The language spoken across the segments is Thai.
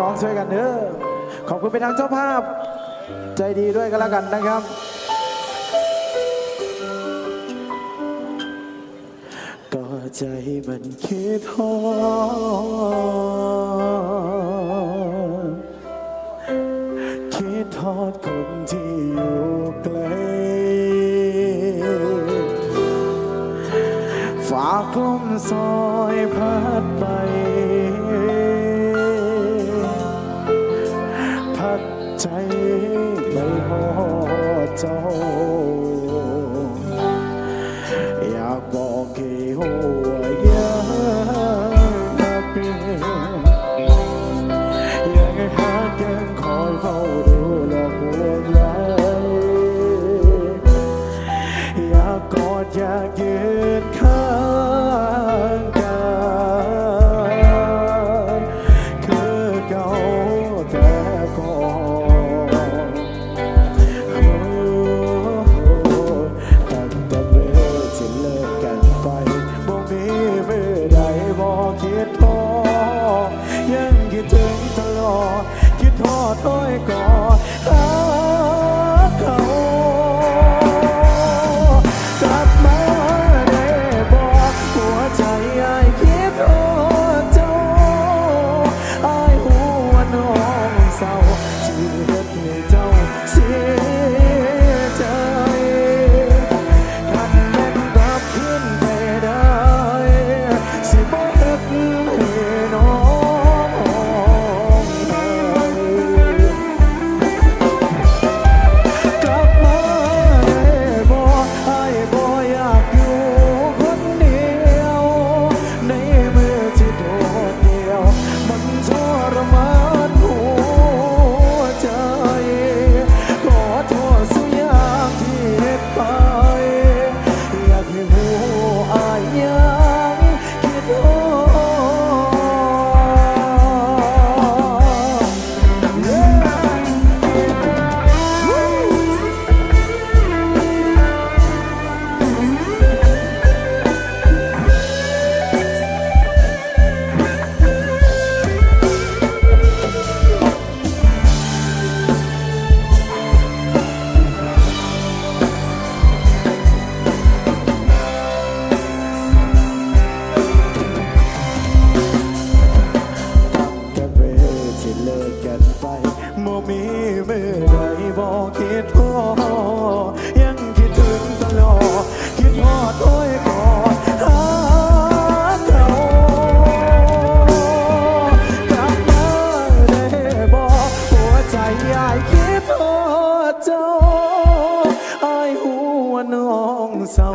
ร้องช่วยกันเด้อขอบคุณไปทางเจ้าภาพ ใจดีด้วยกันแล้วกันนะครับ ก็ใจมันคิดทอดคิดทอดคนที่อยู่ไกลฝากลมซอยพัดไป 在。走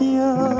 you.